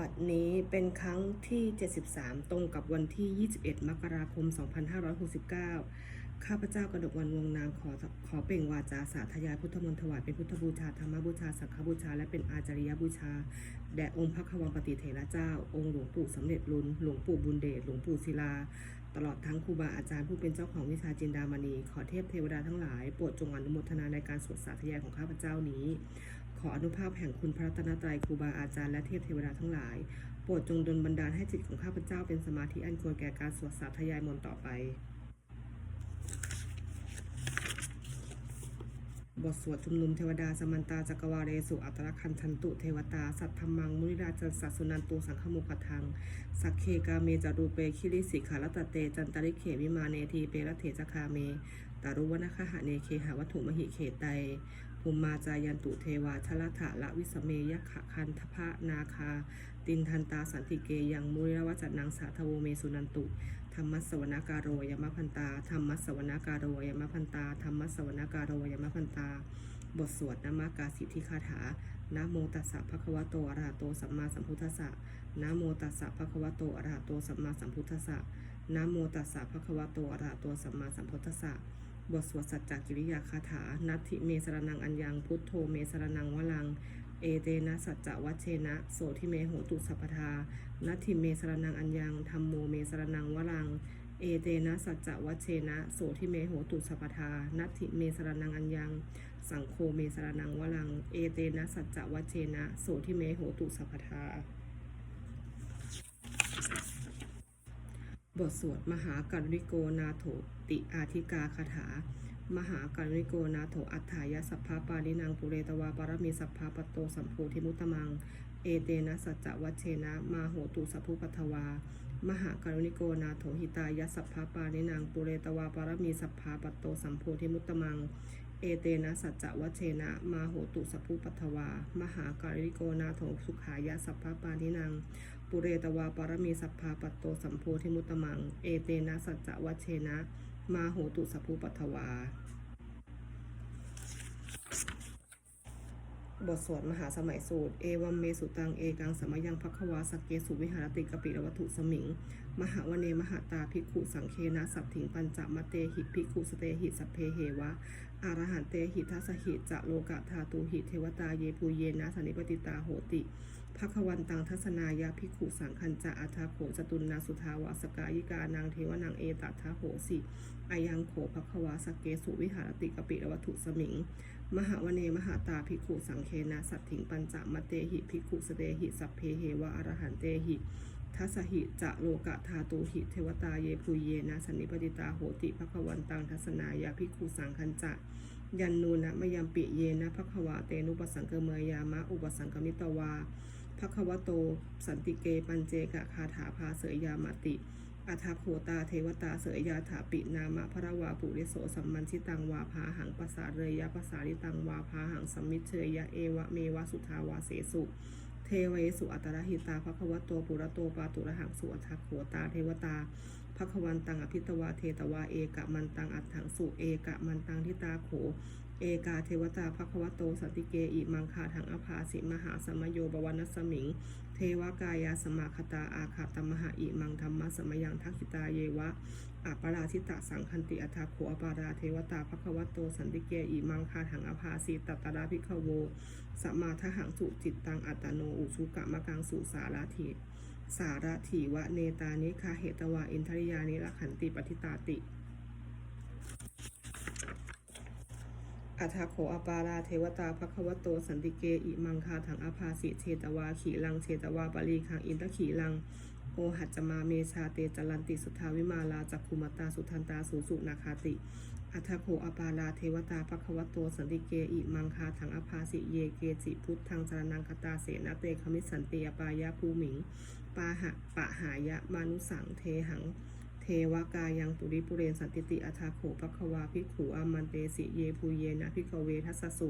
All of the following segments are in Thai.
บัดนี้เป็นครั้งที่ 73 ตรงกับวันที่ 21 มกราคม 2569 ข้าพเจ้ากระดกวันวงนามขอขอเปล่งวาจาสาธยายพุทธมนต์ถวายเป็นพุทธบูชาธรรมบูชา สังฆบูชา และเป็นอาจาริยบูชา แด่องค์พระควังปฏิเถระเจ้า องค์หลวงปู่สำเร็จลุนหลวงปู่บุญเดช หลวงปู่ศิลา ตลอดทั้งครูบาอาจารย์ผู้เป็นเจ้าของวิชาจินดามณี ขอเทพเทวดาทั้งหลายโปรดจงอนุโมทนาในการสวดสาธยายของข้าพเจ้านี้ ขออนุภาพแห่งคุณพระรัตนตรัยครูบาอาจารย์และเทพเทวดาทั้งหลาย โปรดจงดลบันดาลให้จิตของข้าพเจ้าเป็นสมาธิอันควรแก่การสวดสาธยายมนต์ต่อไป บทสวดชุมนุมเทวดาสมันตาจักรวาเรสุอัตตรคันทันตุเทวตา สัทธมังมุนิราจันสัสสุนันตุสังฆมุขทัง สักเคกาเมจารูเปคิริสิขาลตเต จันตริเขวิมาเนทีเปรเถจคาเมตารุวนาคหะเนเคหาวัตถุมหิเขไต ภูมิมาจายันตุเทวาชลถะละวิสเมยขะคันทพะนาคา ตินทันตาสันติเกยังมุริรวัจนังสาทโวเมสุนันตุธรรมสวนาการโรยมพันตาธรรมสวนาการโรยมพันตาธรรมสวนาการโรยมพันตา บทสวดนามากาสิทธิคาถานะโมตัสสะภะคะวะโตอะระหะโตสัมมาสัมพุทธัสสะนะโมตัสสะภะคะวะโตอะระหะโตสัมมาสัมพุทธัสสะนะโมตัสสะภะคะวะโตอะระหะโตสัมมาสัมพุทธัสสะ บทสวดสัจจกิริยาคาถา นัตถิเมสรนังอัญญัง พุทโธเมสรนังวลัง เอเตนะสัจจะวัชเชนะ โสทิเมโหตุสัพพทา นัตถิเมสรนังอัญญังธรรมโมเมสรนังวลัง เอเตนะสัจจะวัชเชนะ โสทิเมโหตุสัพพทา นัตถิเมสรนังอัญญัง สังโฆเมสรนังวลัง เอเตนะสัจจะวัชเชนะ โสทิเมโหตุสัพพทา บทสวดมหาการุณิโกนาโถติอาธิกาคาถา มหาการุณิโกนาโถอัฏฐายสัพพาปารินังปุเรตวาปารมีสัพพาปโตสัมโพธิมุตตมัง เอเตนะสัจจวัชเชนะ มาโหตุสัพพุปัทวา มหาการุณิโกนาโถหิตายสัพพาปารินังปุเรตวาปารมีสัพพาปโตสัมโพธิมุตตมังเอเตนะสัจจวัชเชนะ มาโหตุสัพพุปัทวา มหาการุณิโกนาโถสุขายะสัพพาปารินัง ปุเรตวาปารมีสัพพาปัตโตสัมโพธิมุตมัง เอเตนะสัจจวัชเชนะ มาโหตุสัพพุปัทวา บทสวดมหาสมัยสูตร เอวัมเมสุตัง เอกังสมยังพักวาสกเกสุวิหารติกปิรวัตุสมิง มหาวเนมหาตาภิกขุสังเคนะสัพถิงปัญจมเตหิภิกขุสเตหิสัพเพเหวะอารหันเตหิทัสหิจะโลกะธาตูหิเทวตาเยภูเยนะสันนิปติตาโหติ ภควันตังทัศนายาภิขุสังคัญจะอัทาโขจตุนนาสุทาวาสกายิกานางเทวนางเอตัทาโหสิอายังโขภควาสกเกสุวิหารติกปิรวัตถุสมิง มหาวเนมหาตาภิขุสังเคนะสัตถิงปัญจมเตหิภิขุสเตหิสัพเพเหวะอรหันเตหิทัสหิจะโลกะธาตูหิเทวตาเยภูเยนะสันนิปติตาโหติภควันตังทัศนายาภิขุสังคัญจะยันนูนะมยามปิเยนะภควาเตนุปสังเกเมยามะอุปสังกมิตวา ภควโต สันติเกปัญเจกะคาถาภาเสยยามติอัทาโคตาเทวตาเสยยาถาปิ นามะพระวาปุริโสสัมมันชิตังวาพาหังปสาเรยยะปสาริตังวาพาหังสัมมิเชยยะเอวะเมวะสุทาวาเสสุเทวเยสุอัตตรหิตาภควโตปุระโตปาตุระหังสุอัทาโขตาเทวตาภควันตังอภิตวาเทตวาเอกะมันตังอัตถังสุเอกะมันตังทิตาโข เอกาเทวตาภควโตสันติเกอิมังคาถังอภาสิมหาสมโยบวนัสมิง เทวกายาสมาคตาอาคาตมหาอิมังธรรมสมยังทักขิตาเยวะอัปราชิตะสังคันติอัฏฐาโขอปาราเทวตาภควโตสันติเกอิมังคาถังอภาสิตัตตราภิกขโวสมมาทหังสุจิตตังอัตโนอุชุกะมะกังสุสาราธิสารถีวะเนตานิคาเหตวาอินทริยานิลขันติปฏิตาติ อัทาโขอปาราเทวตาภควโตสันติเกอิมังคาถังอภาสิเชตวาขีลังเชตวาปารีคังอินทขีลังโอหัจจมาเมชาเตจลันติสุทาวิมาลาจักขุมตาสุทันตาสูสุนาคาติ อัทาโขอปาราเทวตาภควโตสันติเกอิมังคาถังอภาสิเยเกจิพุทธังจรนังคตาเสนาเตคมิสันเตยปายาภูมิงปาหะปะหายะมานุสังเทหัง วกายังปุริปุเรนสันติติอัทาโขปควาภิกขุอามันเตสิเยภูเยนะภิกเวทัสสุ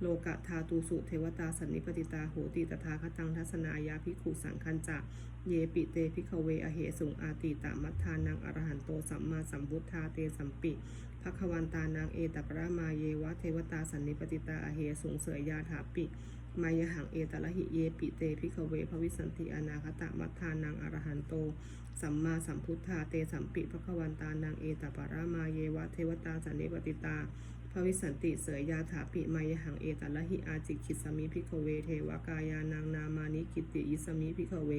โลกะธาตูสุเทวตาสันนิปติตาโหติตถาคตังทัศนายาภิกขุสังคัญจะเยปิเตภิกเวอเหสุงอาติตามัทธานังอรหันโตสัมมาสัมพุทธาเตสัมปิภควันตานางเอตปรามาเยวะเทวตาสันนิปติตาอเหสูงเสยยาถาปิ มายหังเอตละหิเยปิเตพิขเวภวิสันติอนาคตมัทธานังอรหันโต สัมมาสัมพุทธาเตสัมปิภควันตานังเอตปารามาเยวะเทวตาสันนิปติตาภวิสันติเสยยาถาปิมายหังเอตละหิอาจิคิสมิพิขเว เทวกายานังนามานิกิติอิสมิพิขเว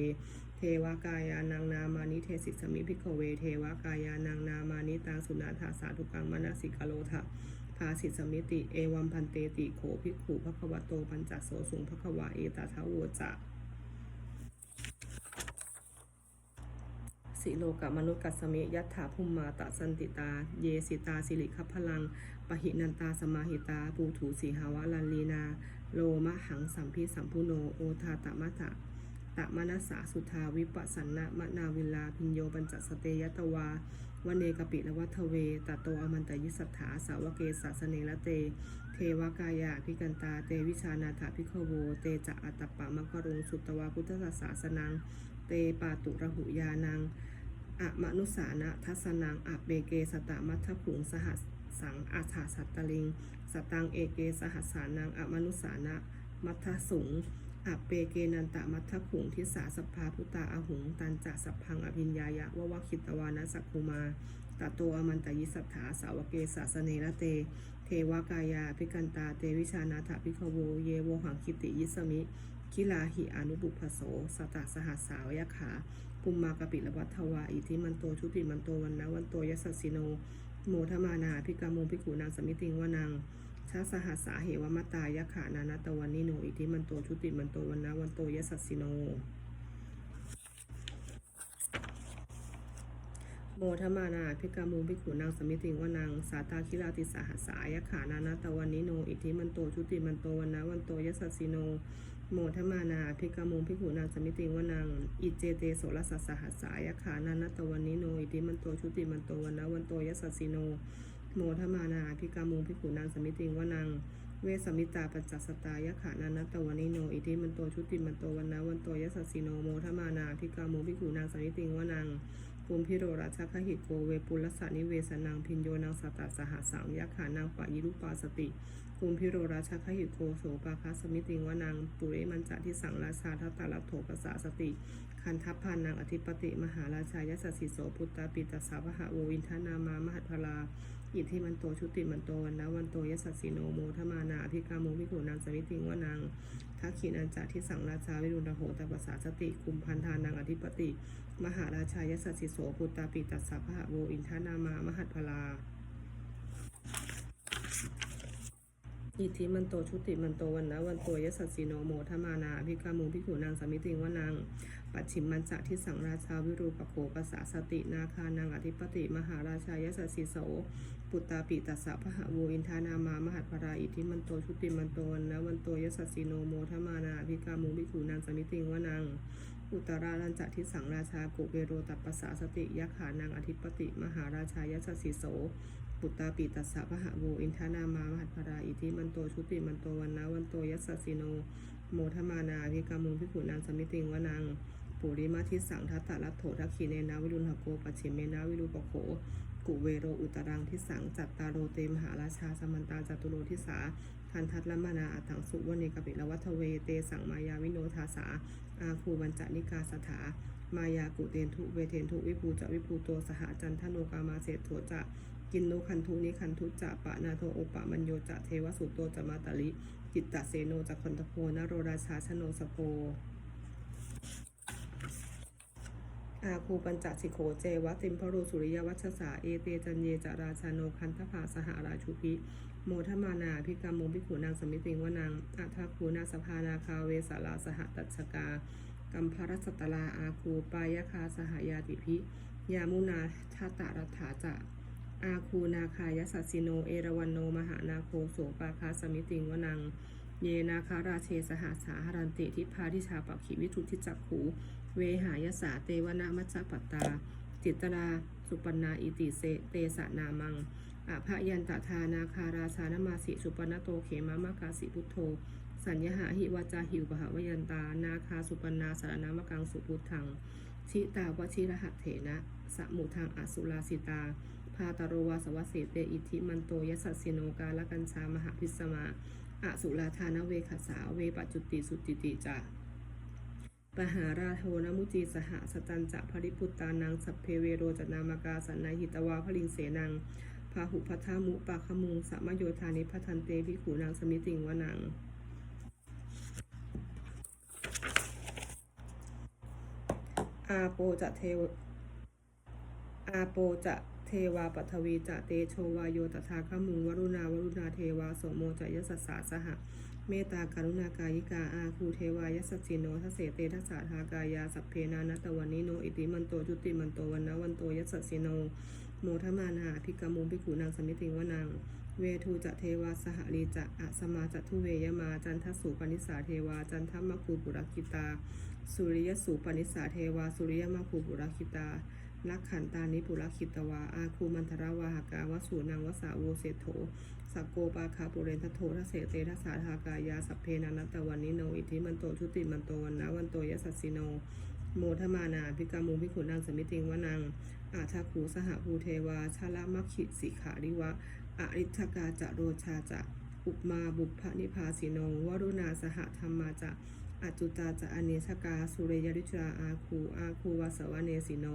เทวกายานังนามานิเทสิสมิพิขเว เทวกายานังนามานิตังสุนาถาสาธุกังมนสิกโลทะ ภาสิสมิติ เอวัมพันเตติโขภิกขุภควโตปัญจโสสุงภควาเอตาทะโวจะสิโลกะมนุษย์กัสสมิยัตถาภุมมาตะสันติตา เยสิตาสิริคัพลัง ปหินันตาสมาหิตา ปูถูสีหาวาลันลีนา โลมะหังสัมพิสัมพุโน โอทาตะมะตะตะมนัสสาสุทาวิปัสสันนะมะนาวิลาพิญโยปัญจสเตยตวา วเนกปิละวัทเวตโตอมันตยิสัทธาสาวเกสาสเนละเต เทวกายาพิกันตาเตวิชานาถาพิขโว เตจะอัตตปะมะกรุงสุตวาพุทธศาสนัง เตปาตุระหุยานังอะมนุสานะทัสนังอะเบเกสตะมัทธขุงสหัสสังอาถาสัตตลิง สตังเอเกสหัสานังอะมนุสานะมัทธสุง อะเปเกนันตะมัทขุงทิสาสพพาพุตาอาหุง ตันจะสัพพังอภิญญายะวะวะคิตวานะสักคุมาตโตอมันตยิสัทธาสาวเกสาสเนระเต เทวกายาพิกันตาเตวิชานาถพิขโวเยโวหังคิติยิสมิคิลาหิอนุบุพโสสตะสหัสสาวยขาปุมมากปิละวัฏวาอิทิมันโตชุติมันโตวันนะวันโตยสสสิโน โมทมานาพิกามุพิขูนางสมิติงวนัง ชาสหัสาเหวมตายะขานานตะวันนิโนอิทิมันโตชุติมันโตวันนะวันโตยสัสสิโน โมทมานาพิกามุงพิขูนางสมิติงวนังสาตาคิลาติสหัสายะขานานตะวันนิโนอิทิมันโตชุติมันโตวันนะวันโตยสัสสิโนโมทมานาพิกามุงพิขูนางสมิติงวนังอิเจเตโสรสัสสหัสสายะขานานตวันนิโนอิทิมันโตชุติมันโตวันนะวันโตยสัสสิโน โมทมานาพิกามุงพิขูนางสมิติงวนัง เวสมิตาปัจจสตายะขานานตวันนิโน อิทิมันโตชุติมันโตวันนะวันโตยสสสิโนโมทมานาพิกามุงพิขูนางสมิติงวนังภูมิพิโรราชคหิโกเวปุลสานิเวสนังพินโยนังสตตสหสามยักขานางปะยิรุปาสติภูมิพิโรราชคหิโกโสปาคาสมิติงวนังปุเรมันจะทิสังราชาทัตตาลโถปสาสติ คันทัพพานังอธิปติ มหาราชายสสสิโสพุตตาปิตสสาพหะโวอินทนามามหัตพลา อิทธิมันโตชุติมันโตวันนะวันโตยสัสสิโนโมทมานาอภิกามุพิโกนางสมิติงวานังทักขีนันจะทิสังราชาวิรุณโหตปสาสติคุมพันธานังอธิปติ มหาราชายสัสสิโสปุตตาปิตัสสะพะโวอินทนามามหัตพลาอิทธิมันโตชุติมันโตวันนะวันโตยสัสสิโนโมทมานาพิกามุงพิขุนางสมิติงวานางปัจฉิมมันจะที่สังราชาวิรูปโขปสาสตินาคานางอธิปติ มหาราชายสัสสิโส ปุตตาปิตัสสะพะโวอินทานามามหัตพราอิทธิมันโตชุติมันโตวันนะวันโตยสสสิโนโมทมานาพิกามุงพิขุนางสมิติงวนางอุตราลันจะทิสังราชากุเบโรตัปปสาสติยักขานางอธิปติ มหาราชายสสสิโสปุตตาปิตัสสะพะหะโวอินทานามามหัตพราอิทิมันโตชุติมันโตวันนะวันโตยัสสสิโนโมทมานาภิกามุงพิขุนางสมิติงวนังปุริมาทิสังทัตตะรัตโถทักขีเนนาวิรุณหโกปัจฉิเมนาวิรุปโข กุเวโรอุตรังทิสังจัตตาโรเตมหาราชาสมันตาจัตุโรทิสาทันทัตละมานาอัตถังสุวเนกปิละวัฒเวเตสังมายาวิโนทาสาอาคูบัญจนิกาสถามายากุเตนทุเวเทนทุวิภูจะวิภูโตสหจันทโนกามาเศโถจะกินโนคันทุนิคันทุจะปะนาโทโอปะมัญโยจะเทวสุโตจะมาตาลิจิตตะเสโนจะคนทโพนโรราชาชโนสโพ อาคูปัญจสิโขเจวะติมพรูสุริยวัชสาเอเตจันเยจาราชาโนคันทภาสหาราชุพิโมทมานาพิกามงพิขุนางสมิติงวนางอัทาคูนาสภานาคาเวสาลาสหตัชกากัมพรสัตตลาอาคูปายคาสหายาติพิ ยามุนาทัตตรัฐาจะอาคูนาคายสัสสิโนเอราวันโนมหานาโคโสปาคาสมิติงวนัง เยนาคาราเชสหาสาหรันติทิพาทิชาปักขิวิทุทิจักขู เวหายสาเตวนามัจจปัตตา จิตตราสุปนาอิติเสเตสะนามังอาภยันตทานาคาราชานมาสิสุปนโตเขมามากาสิพุทโธ สัญญาหิวาจาหิวปหวยันตา นาคาสุปนาสารนามกังสุพุทธัง ชิตาวชิรหัตเถนะสมุทังอสุลาสิตาภาตโรวาสวสเสเตอิทิมันโตยสัสสิโนกาลกัญชามหาพิสมาอสุราธานเวขสาเวปัจจุติสุติติจา ปหาราโทนมุจีสหสตันจะภริพุตตานังสัพเพเวโรจนามากาสันนายหิตวาพลิงเสนังพาหุพัทธามุปาคมุงสัมโยธานิพัทันเตภิกขุนางสมิติงวนังอาโปจะเทวอาโปจะเทวาปัทวีจะเตโชวาโยตถาคมุงวรุณาวรุณาเทวาโสโมจะยสสสาสหะ เมตตาการุณากายิกาอาคูเทวายสสสิโนทสเสเตทัสสาทากายาสัพเพนานัตวันนิโนอิติมันโตจุติมันโตวันนะวันโตยสสสิโนโมทมานาภิกามุงภิกขุนางสมิติงวนังเวทูจะเทวาสหลีจะอะสมาจัทุเวยมาจันทสูปนิสาเทวาจันทมะคูปุรคิตา สุริยสูปนิสาเทวาสุริยมะคูปุรคิตาลักขันตานิปุรคิตวาอาคูมันทราวาหากาวสูนังวสาโวเศโถ สักโกปาคาปุเรนทโททเสเตทัสาทากายาสัพเพนานัตตวันนิโนอิทิมันโตชุติมันโตวันนะวันโตยสัสสิโน โมทมานาภิกามุงภิขุนางสมิติงวนัง อาชาคูสหภูเทวาชาลมัคคิสิขาริวะอริทกาจะโรชาจะอุปมาบุพนิพาสิโนวรุณาสหธรรมาจะอจุตาจะอเนชกาสุเรยริชราอาคูอาคูวาสวเนสิโน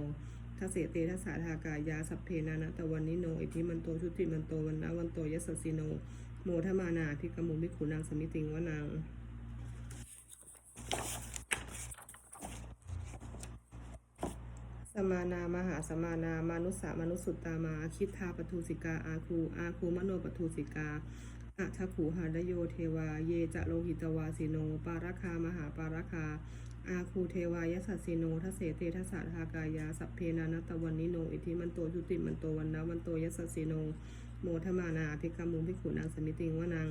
ทเสเตทัสสาทากายาสัพเพนานะตะวันนิโนอิทิมันโตชุติมันโตวันนะวันโตยสสสิโน โมทมานาภิกมุงภิขุนางสมิติงวนังสมานามหาสมานามานุสามนุสุตตามาคิทาปทุสิกาอาคูอาคูมโนปทุสิกาอัทขูหารโยเทวา เยจะโลหิตวาสิโน ปาราคามหาปาราคา อาคูเทวายสัสสิโนทเสเตทัสสะทากายาสัพเพนานัตวันนิโน อิทิมันโตจุติมันโตวันนะวันโตยสัสสิโน โมทมานาภิกามุภิกขุนางสมิติงวนัง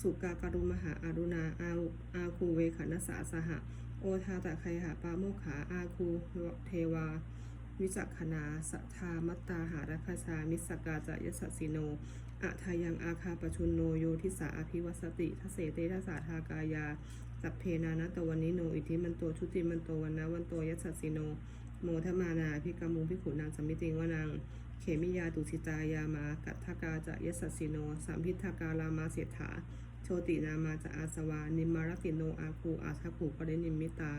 สุกาการุมหาอารุณาอาอาคูเวขันสาสหะ โอทาตะไคหาปาโมกขาอาคูเทวา วิจักขณาสัทามัตตาหารัคชามิสกาจะยสัสสิโนอะทายังอาคาปชุนโนโยทิสาอภิวัสติทเสเตทัสสาทากายา สัพเพนานะตวันนิโนอิทิมันโตชุติมันโตวันนะวันโตยสัสสิโน โมทมานาพิกามุงพิขุนางสมมิติงวานังเขมิยาตุสิตายามากัตถกาจะยสัสสิโนสัมพิทธากาลามาเสถาโชตินามาจะอาสวานิมมารติโนอาคูอาทักขูปรินิมิตา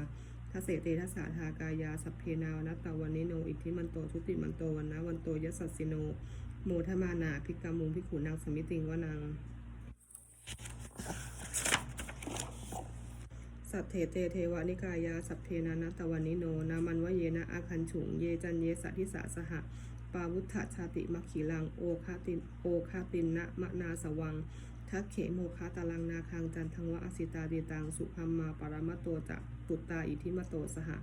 ทเสเตทัสสาทากายาสัพเพนาวนัตตวันนิโนอิทิมันโตชุติมันโตวันนะวันโตยสัสสิโนโมทมานาภิกามุงภิกขุนางสมิติงวานัง สัพเทเตเทวานิกายาสัพเพนานัตตวันนิโนนามันวเยนะอาคันฉุงเยจันเยสัทธิสาสหะปาวุฒชาติมัคขีลังโอคาตินโอคาตินนะมะนาสวังทักเขโมคาตาลังนาคังจันทังวะอสิตาติตังสุพัมมาปรามะโตจะตุตตาอิทิมโตสหะ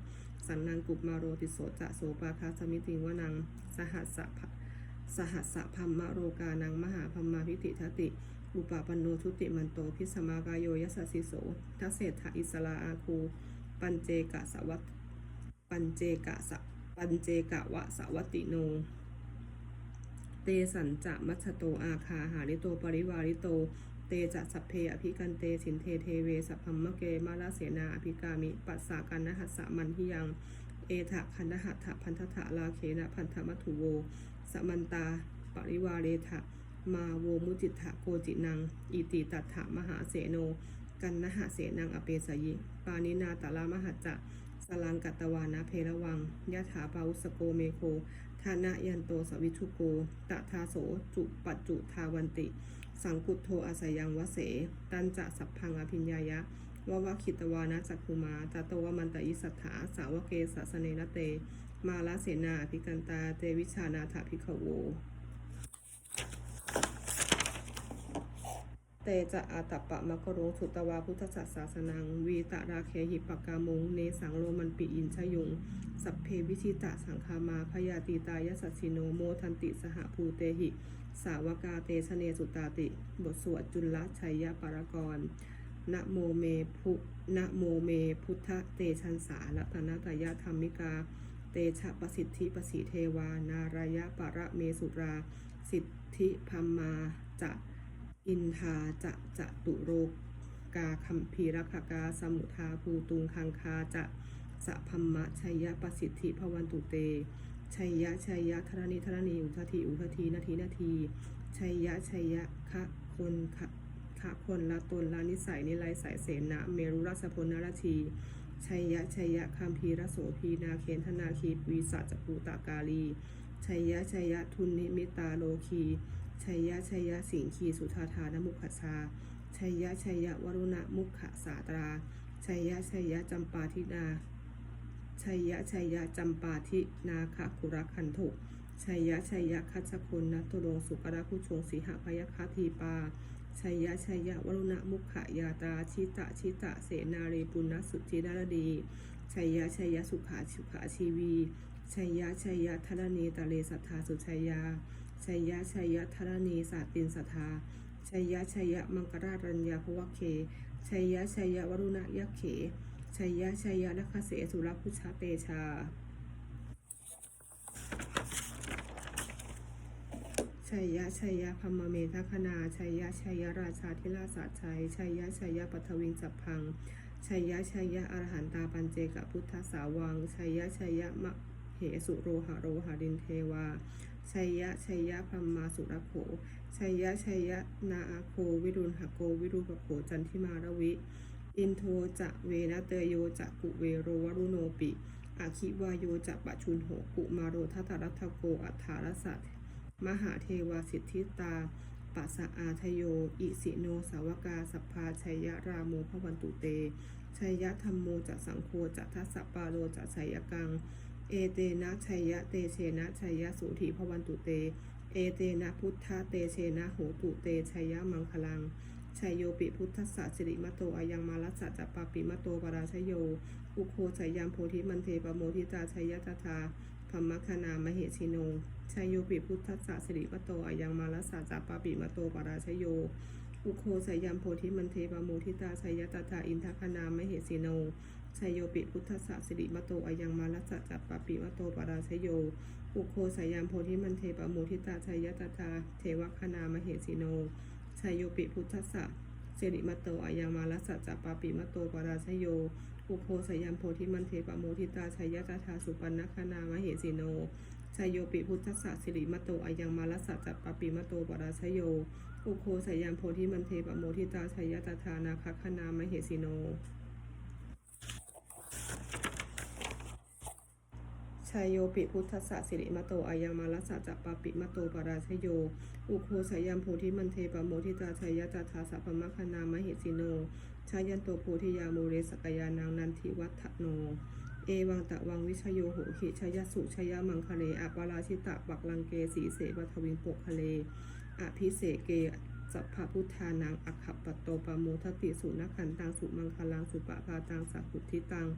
สันนังกุปมาโรติโสจะโสปาคาสมิติงวนังสหัสสะสหัสสะพัมมะโรกานังมหาพัมมาพิติทติ อุปปันโนชุติมันโตพิสมากายโยยสสสิโสทัสเศธอิสลาอาคู ปัญเจกะสวัตปัญเจกะสปัญเจกะวะสวัตติโน เตสัญจะมัชโตอาคาหาริโตปริวาริโต เตจะสัพเพอภิกันเตสินเทเทเวสัพพัมมะเกมาลาเสนาอภิกามิ ปัสสากันนหัสสะมันทิยัง เอถะคันนหัตถะพันธะลาเคนะพันธมัทุโวสมันตา ปริวาเรถะ มาโวมุจิตถะโกจินัง อิติตัตถะมหาเสโน กันนหะเสนังอเปสยิ ปานินาตาลามหัจจะสลังกัตวานะเพระวังยะถาปาวุสโกเมโคทานะยันโตสวิทุโกตะทาโสจุปัจจุทาวันติ สังกุตโทอาศัยยังวเส ตันจะสัพพังอภิญญายะววะคิตวานะจักคุมาตาโตวมันตอิสัทธาสาวเกสัสเนนะเต มาลาเสนาอภิกันตาเตวิชานาถาภิกขโว เต จะอาตัปปะมะกโรสุตวาพุทธศาสสนัง วีตะราเคหิปกามุงเนสังโรมันปิอินชยุง สัพเพวิชิตะสังคามาพยาตีตายสัสสิโนโมทันติสหภูเตหิ สาวกาเตชะเนสุตาติ บทสวดจุลชัยยปารกรนะโมเมพุนะโมเมพุทธเตชันสารัตนตยธรรมิกา เตชะประสิทธิประสิเทวานารายะปะระเมสุรา สิทธิพัมมาจะ อินทาจะจะตุโรกาคัมภีรคกาสมุทาภูตุงคังคาจะสะพัมมะชัยยะประสิทธิพวันตุเตชัยยะชัยยะธรณีธรณีอุทธีอุทธีนาทีนาทีชัยยะชัยยะคะคนคะคะคนละตนละนิสัยนิไลสายเสนาเมรุราชพลนราชีชัยยะชัยยะคัมภีรโสพีนาเคนธนาคีปีศาจภูตากาลีชัยยะชัยยะทุนนิมิตาโลคี ชัยยะชัยยะสิงคีสุธาธานมุขชา ชัยยะชัยยะวรุณมุขสาตรา ชัยยะชัยยะจำปาทินา ชัยยะชัยยะจำปาทินาคคุรคันถุชัยยะชัยยะคัชคนนัตุรงสุกราคุชงสีหพยคาทีปา ชัยยะชัยยะวรุณมุขยาตาชิตะชิตะเสนารีปุณณสุจิดารดี ชัยยะชัยยะสุขาสุขาชีวี ชัยยะชัยยะธรณีตะเลสัทธาสุชัยยา ชัยยะชัยยะธรณีสาตินสัทธาชัยยะชัยยะมังกรารัญญาภวะเคชัยยะชัยยะวรุณยะเขชัยยะชัยยะนัคเสสุรพุชาเตชาชัยยะชัยยะพัมมะเมทคณาชัยยะชัยยะราชาธิราชาชัยชัยยะชัยยะปัทวิงจับพังชัยยะชัยยะอรหันตาปัญเจกพุทธสาวังชัยยะชัยยะมะเหสุโรหะโรหะดินเทวาชัยยะชัยยะพัมมาสุรโขชัยยะชัยยะนาอาโควิรุณหโกวิรุปโขจันทิมารวิ อินโทจะเวนะเตโยจะกุเวโรวรุโนปิอาคิวายโยจะปะชุนโหกุมาโรทัตตรัตโกอัฏฐารสัตมหาเทวาสิทธิตาปัสสะอาทโย อิสิโนสาวกาสัพพาชัยยะราโมพวันตุเตชัยยะธรรมโมจะสังโฆจะทัสสะปาโลจะชัยยกัง เอเตนะชัยยะเตเชนะชัยยะสุธีพวันตุเต เอเตนะพุทธะเตเชนะโหตุเตชัยยะมังคลังชัยโยปิพุทธสสะสิริมโตอายังมาลัสสะจัปปาปิมโตปราชโย อุโคชัยยามโพธิมันเทปโมทิตาชัยยะตถาธรรมคณามเหชิโนชัยโยปิพุทธสสะสิริมโตอายังมาลัสสะจัปปาปิมโตปราชโย อุโคชัยยามโพธิมันเทปโมทิตาชัยยะตถาอินทคณามเหชิโน ชัยโยปิพุทธสสะสิริมโตอายังมาลัสสะจัปปาปิมโตปราชโยอุโคสายามโพธิมันเทปโมทิตาชัยยะตาเทวคณามเหชิโนชัยโยปิพุทธสสะสิริมโตอายังมาลัสสะจัปปาปิมโตปราชโยอุโพสายามโพธิมันเทปโมทิตาชัยยะตาสุปันนคานามเหสีโนชัยโยปิพุทธสสะสิริมโตอายังมาลัสสะจัปปาปิมโตปราชโยอุโคสายามโพธิมันเทปโมทิตาชัยยะตานาคคานามเหสีโน ชัยโยปิพุทธสสะสิริมโตอายังมาลัสสะจัปปปิมโตปราชโย อุโคสยามโพธิมันเทปโมทิตาชัยจัตถาสัพพมะคณามหิสิโน ชายันโตโพธิยาโมเรสกยานางนันทิวัฒโน เอวังตะวังวิชโยโหหิชยสุชยมังคะเลอปาราชิตะปักลังเกสีเสปทวิงปกคะเลอภิเสเกสัพพพุทธานังอัคขปตโตปโมทติสุนขันตังสุมังคลังสุปะพาตังสัพพุทธิตัง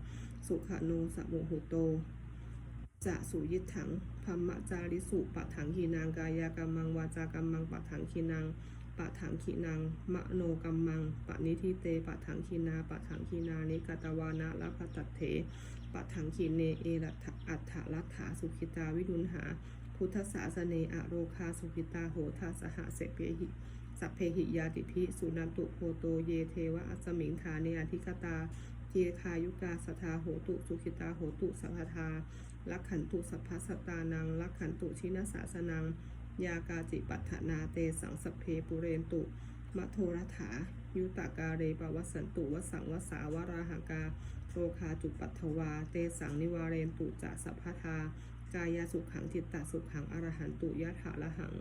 สุขโนสะโมหุโต จะสุยิถังพัมมะจาริสุปะถังขีนางกายกรรมังวาจากรรมังปะถังขีนางปะถังขีนางมะโนกรรมังปะนิทิเตปะถังขีนาปะถังขีนานิกตวานะละพัตเถปะถังขีเนเอรัตอัฏฐลัตถาสุขิตาวิดุลหา พุทธศาสเนอโรคาสุขิตาโหทาสหเสเพหิสัพเพหิยาติพิสุนันตุโพโตเยเทวะอัสมิงฐาเนอธิกตาเจคายุกาสทาโหตุสุขิตาโหตุสัพทา ลักขันตุสัพพสตานังลักขันตุชินสาสนัง ยากาจิปัฏฐานาเตสังสเพปุเรนตุมะโทรถา ยุตากาเรปวัสันตุวสังวสาวราหากาโรคาจุปัทวา เตสังนิวาเรนตุจะสัพพทากายาสุขังทิตตสุขังอรหันตุยะถาละหัง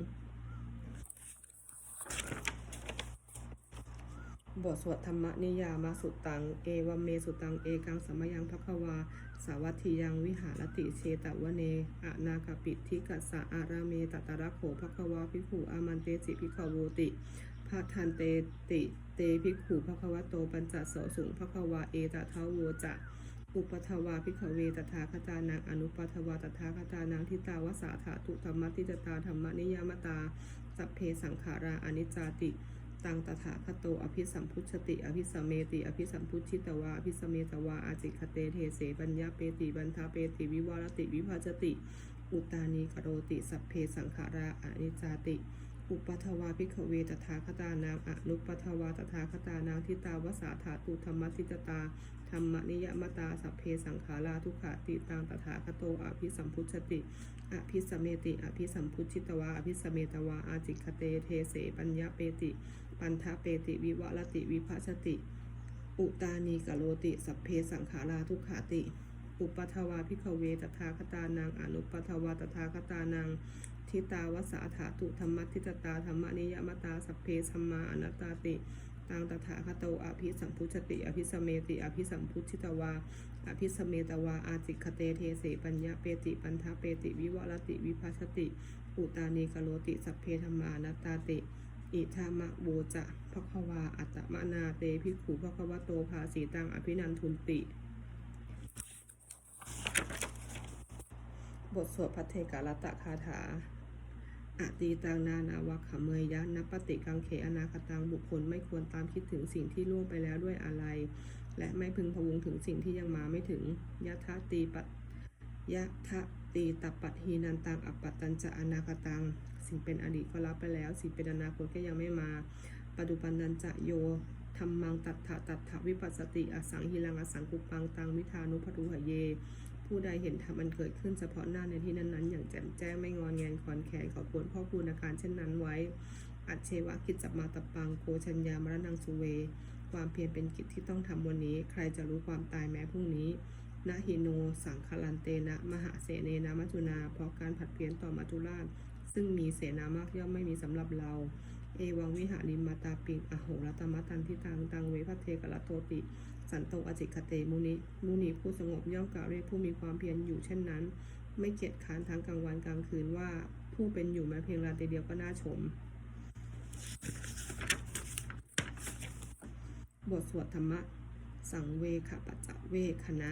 บทสวดธรรมนิยามสุตัง เอวัมเมสุตัง เอกังสมยังภควา สาวัตถิยังวิหารติเชตวเนอะนากปิทิกัสสะอาราเมตตระโขภควาภิกขุอามันเตจิภิกขโวติภาทันเตติเตภิกขุภควโตปัญจโสสุงภควาเอตทาโวจะอุปทวาภิขเวตถาคตานังอนุปทวาตถาคตานังทิตาวสาถาตุธรรมติจตาธรรมนิยามตาสัพเพสังขาราอนิจจติ ตังตถาคโต อภิสัมพุชติ อภิสัเมติ อภิสัมพุชิตวา อภิสเมตวา อาจิคเตเทเสปัญญาเปติ บันทาเปติ วิวารติ วิภาจติ อุตานีกโรติ สัพเพสังขาราอนิจจาติ อุปัทวาพิขเวตถาคตานางอนุปัทวาตถาคตานางทิตาวสาถาตุธรรมทิจตาธรรมนิยมตาสัพเพสังขาราทุขาติตังตถาคโตอภิสัมพุชติ อภิสเมติ อภิสัมพุชิตวา อภิสเมตวา อาจิคเตเทเสปัญญาเปติ ปันทะเปติวิวะรติวิภัชติ อุตานีกโลติสัพเพสังขาราทุกขาติ อุปัทวาพิกเวตถาคตานางอนุปัทวาตถาคตานางทิตาวสาถาตุธรรมทิจตาธรรมนิยมตาสัพเพสัมมาอนัตตาติตังตถาคโตอภิสัมพุชติ อภิสเมติ อภิสัมพุชิตวา อภิสเมตวา อาจิคเตเทเสปัญญาเปติปันทะเปติ วิวรติ วิภัชติ อุตานีกโลติ สัพเพธรรมานัตตาติ อิทามะโวจะภควา อัตมนาเตภิขุภควโตภาสีตังอภินันทุนติ บทสวดพัทเทกาลตะคาถาอตีตังนานาวัคขเมยยะนปฏิกังเขอนาคตังบุคคลไม่ควรตามคิดถึงสิ่งที่ล่วงไปแล้วด้วยอะไร และไม่พึงพวงถึงสิ่งที่ยังมาไม่ถึงยะทะตีปัตยะทะตีตปัตหีนันตังอปปัตตัญจะอนาคตัง สิ่งเป็นอดีตก็รับไปแล้ว สิ่งเป็นอนาคตก็ยังไม่มา ปัจจุบันนันจะโยธรรมังตัตถะตัตถะวิปัสสติอสังหิลังอสังกุปังตังวิธานุปทุหะเย ผู้ใดเห็นธรรมมันเกิดขึ้นเฉพาะหน้าในที่นั้นๆ อย่างแจ่มแจ้งไม่งอนแงนขอนแขนขอควรพ่อคูณอาการเช่นนั้นไว้ อัจเชวะกิจจมาตปังโกชัญญามรณังสุเว ความเพียรเป็นกิจที่ต้องทำวันนี้ ใครจะรู้ความตายแม้พรุ่งนี้นะหิโน สังคลันเตนะ มหาเสเนนะมัจจุนา เพราะการผัดเพี้ยนต่อมัจุราช ซึ่งมีเสนามากย่อมไม่มีสำหรับเรา เอวังวิหาริมาตาปิงอโหรตมตันทิตังตังเวพัเทกะละโตติ สันโตอจิคเตมุนิมุนีผู้สงบย่อมกล่าวเรียกผู้มีความเพียรอยู่เช่นนั้น ไม่เกียจค้านทั้งกลางวันกลางคืนว่าผู้เป็นอยู่แม้เพียงราตรีเดียวก็น่าชม บทสวดธรรมะ สังเวขปัจจเวคณะ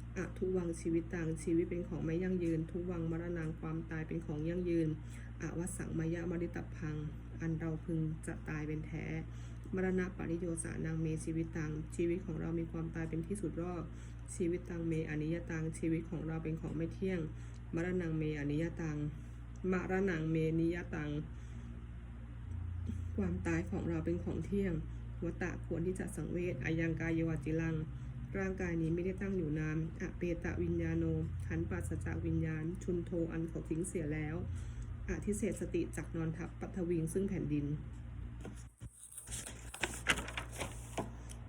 อทุวังชีวิตต่างชีวิตเป็นของไม่ยั่งยืน ทุวังมรณงความตายเป็นของยั่งยืนอวสังมายะมริตพัง อันเราพึงจะตายเป็นแท้ มรณะปริโยสานังเมชีวิตตังชีวิตของเรามีความตายเป็นที่สุดรอบชีวิตตังเมอนิยตังชีวิตของเราเป็นของไม่เที่ยง มรณงเมอนิยตังมรณงเมนิยตัง ความตายของเราเป็นของเที่ยงวตะควรที่จะสังเวชอายังกายยวจิลัง ร่างกายนี้ไม่ได้ตั้งอยู่นานอเปตะวิญญาโนขันปัสสจากวิญญาณ ชุนโทอันเขาทิ้งเสียแล้วอาทิเศษสติจากนอนทับปัทวิงซึ่งแผ่นดิน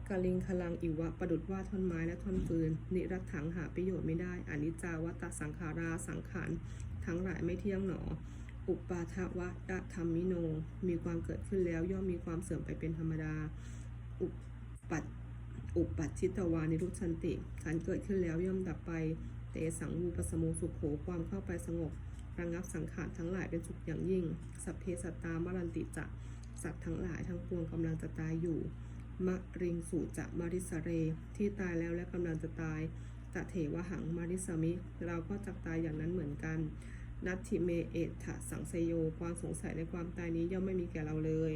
กาลิงคลังอิวะประดุดว่าท่อนไม้และท่อนฟืน นิรัตถังหาประโยชน์ไม่ได้อนิจจาวัตสังขาราสังขารทั้งหลายไม่เที่ยงหนอ อุปาทวะดะธรรมิโน มีความเกิดขึ้นแล้วย่อมมีความเสื่อมไปเป็นธรรมดา อุปัต อุปัชชิตวานิรุชันติขันเกิดขึ้นแล้วย่อมดับไป เตสังวูปสโมสุขโขความเข้าไปสงบ ระงับสังขารทั้งหลายเป็นสุขอย่างยิ่ง สัพเพสัตตามรันติจะสัตว์ทั้งหลายทั้งปวงกำลังจะตายอยู่ มะริงสูจะมาริสเร ที่ตายแล้วและกำลังจะตายตะเถวหังมาริสมิ เราก็จะตายอย่างนั้นเหมือนกัน นัตถิเมเอถะสังสยโย ความสงสัยในความตายนี้ย่อมไม่มีแก่เราเลย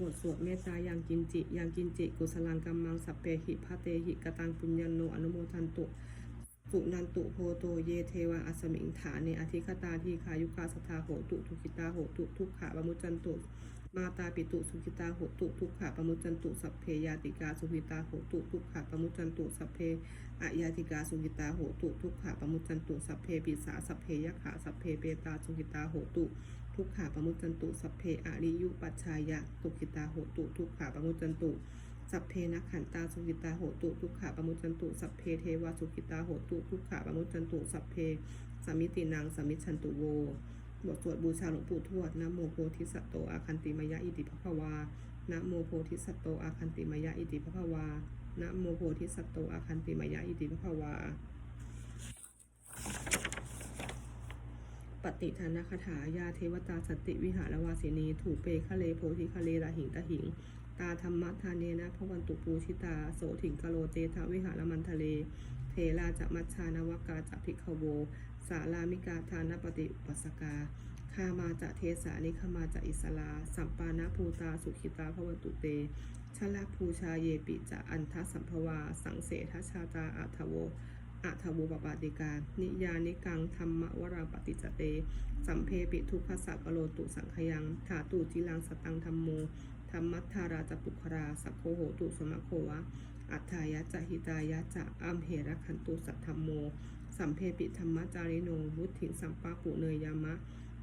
บทสวดเมตตายังกินจิ ยังกินจิ กุสลังกัมมังสัพเพหิพะเตหิกตังปุญญโนอนุโมทันตุสุนันตุโพโตเยเทวาอัสมิงฐานเนอธิคตาทีคายุคาสทาโหตุทุกิตาโหตุทุกขะวมุจจันตุ มาตาปิตุสุขิตาโหตุทุกขะปมุจันตุสัพเพยาติกาสุขิตาโหตุทุกขะปมุจันตุสัพเพอะยาติกาสุขิตาโหตุทุกขะปมุจันตุสัพเพปิสาสัพเพยขาสัพเพเปตาสุขิตาโหตุทุกขาปมุจันตุสัพเพอริยุปัชชายะตุกิตาโหตุทุกขาปมุจันตุสัพเพนักขันตาสุกิตาโหตุทุกขาปมุจันตุสัพเพเทวาสุกิตาโหตุทุกขาปมุจันตุสัพเพสามิตินางสามิชันตุโว บทสวดบูชาหลวงปู่ทวดนะโมโพธิสัตโตอาคันติมายะอิติภควานะโมโพธิสัตโตอาคันติมายะอิติภควานะโมโพธิสัตโตอาคันติมายะอิติภควา ปฏิทานคาถายาเทวตาสติวิหารวาสินีถูเปคะเลโพธิคะเลลาหิงตะหิง ตาธรรมะทานเนนะพระวันตุปูชิตาโสถิงกะโลเจทาวิหารมันทะเลเทราจะมัชชานวกาจะพิกขโว สาลามิกาทานปฏิปัสสกาคามาจะเทสานิคมาจะอิสลา สัมปานาภูตาสุขิตาพระวัตุเตชลภูชาเยปิจะอันทสัมภวา สังเสทชาตาอัทโวอัทโวปปาติกา นิยานิกังธรรมวราปฏิจเต สัมเพปิทุกขสักโลตุสังขยังถาตุจิลังสตังธรรมโมธรรมัทธาราจปุครา สักโคโหตุสมะโควะอัฏฐายะจะหิตายะจะอัมเหระขันตุสัทธรรมโม สัมเพปิธรรมจาริโนวุถิสัมปาปุเนยยามะ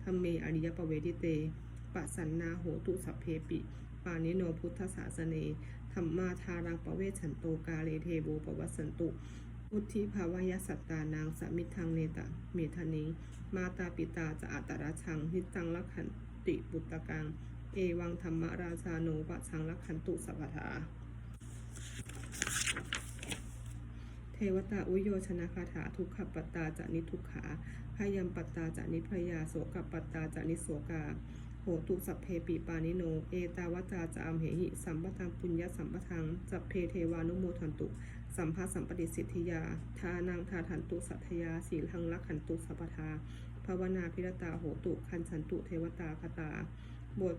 ธรรมเมอริยปเวทิเตปัสันนาโหตุสัพเพปิ ปานิโนพุทธศาสเนธรรมาทารังปะเวชันโตกาเลเทโวปวัสสันตุ อุทธิภาวายสัตตานางสมิทังเนตะเมธานิมาตาปิตาจะอัตราชังนิจังลักขันติบุตตกัง เอวังธรรมราชาโนปะชังลักขันตุสัพพทา เท วตาอุโยชนะคาถาทุกขปัตตาจะนิทุกขาพยัมปัตตาจะนิพยาโสกปัตตาจะนิโสกาโหตุสัพเพปีปานิโน เอตาวตาจะอมเหหิ สัมปทังปุญญสัมปทังสัพเพเทวานุโมทันตุ สัมภาสัมปติสิทธิยา ทานังทาทันตุสัทธยาสีลังลักขันตุสัพทาภาวนาพิรตาโหตุคันฉันตุเทวตาคตา บท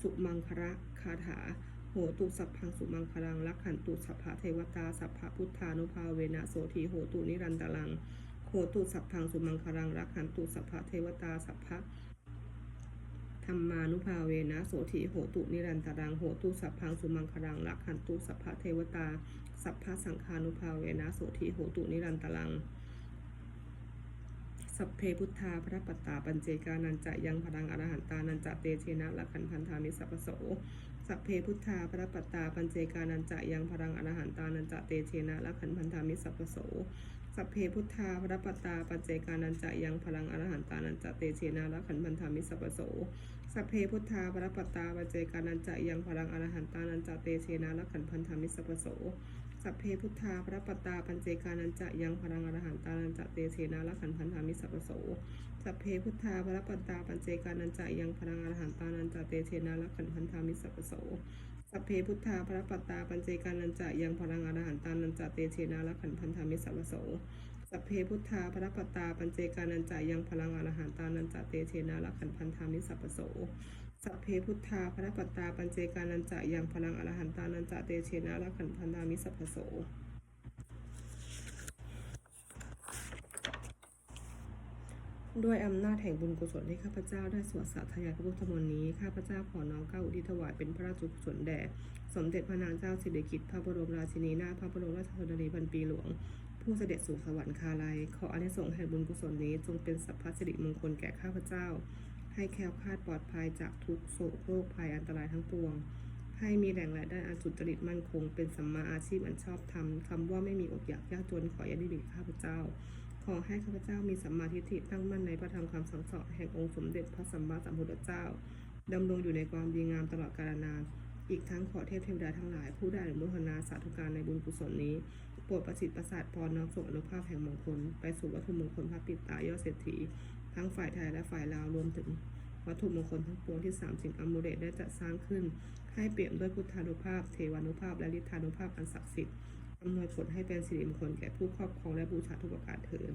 สุมังคระคาถา โหตุสัพพังสุมังคลังลักขันตุสัพพะเทวตาสัพพะพุทธานุภาเวนะโสทีโหตุนิรันตรังโหตุสัพพังสุมังคลังลักขันตุสัพพะเทวตาสัพพะธรรมานุภาเวนะโสทีโหตุนิรันตรังโหตุสัพพังสุมังคลังลักขันตุสัพพะเทวตา สัพพะสังฆานุภาเวนะโสทีโหตุนิรันตรังสัพเพพุทธาพระปัตตาปัญเจกานันจะยังพลังอรหันตานันจะเตเชนะละคันพันธามิสัพโส สัพเพพุทธาพระปัตตาปัญเจกานันจะยังพลังอรหันตานันจะเตเชนะละขันพันธามิสัพโสสัพเพพุทธาพระปัตตาปัจเจกานันจะยังพลังอรหันตานันจะเตเชนะละขันพันธามิสัพโสสัพเพพุทธาพระปัตตาปัจเจกานันจะยังพลังอรหันตานันจะเตเชนะละขันพันธามิสัพโสสัพเพพุทธาพระปัตตาปัญเจกานันจะยังพลังอรหันตานันจะเตเชนะละขันพันธามิสัพโส สัพเพพุทธาพระปัตตาปัญเจกานันจะยังพลังอรหันตานันจเตเชนะละขันพันธามิสัพโสสัพเพพุทธาพระปัตตาปัญเจกานันจะยังพลังอรหันตานันจเตเชนะละขันพันธามิสัพโสสัพเพพุทธาพระปัตตาปัญเจกานันจะยังพลังอรหันตานันจเตเชนะละขันพันธามิสัพโสสัพเพพุทธาพระปัตตาปัญเจกานันจะยังพลังอรหันตานันจเตเชนะละขันพันธามิสัพพโส ด้วยอำนาจแห่งบุญกุศลที่ข้าพเจ้าได้สวดสาธยายพระพุทธมนต์นี้ข้าพเจ้าขอน้อมเก้าอุทิศถวายเป็นพระราชกุศลแด่สมเด็จพระนางเจ้าสิริกิติ์พระบรมราชินีนาถพระบรมราชชนนีพันปีหลวง ผู้เสด็จสู่สวรรคาลัย ขออานิสงส์แห่งบุญกุศลนี้จงเป็นสัพพสิริมงคลแก่ข้าพเจ้า ให้แคล้วคลาดปลอดภัยจากทุกโศกโรคภัยอันตรายทั้งปวง ให้มีแหล่งรายได้อันสุจริตมั่นคง เป็นสัมมาอาชีพอันชอบธรรมคำว่าไม่มีอดอยากยากจนขออย่าได้ดีข้าพเจ้า ขอให้ข้าพเจ้ามีสัมมาทิฏฐิตั้งมั่นในพระธรรมคำสั่งสอนแห่งองค์สมเด็จพระสัมมาสัมพุทธเจ้าดำรงอยู่ในความดีงามตลอดกาลนาน อีกทั้งขอเทพเทวดาทั้งหลาย ผู้ได้อนุโมทนาสาธุการในบุญกุศลนี้ โปรดประสิทธิ์ประสาทพรน้อมส่งอนุภาพแห่งมงคล ไปสู่วัตถุมงคลพระปิดตายอดเศรษฐี ทั้งฝ่ายไทยและฝ่ายลาวรวมถึงวัตถุมงคลทั้งปวงที่สามสิ่งอมูเลตได้จัดสร้างขึ้น ให้เปี่ยมด้วยพุทธานุภาพ เทวานุภาพและฤทธานุภาพอันศักดิ์สิทธิ์ำนวยผลให้เป็นสิริมงคลแก่ผู้ครอบครองและบูชาทุกประการเถิด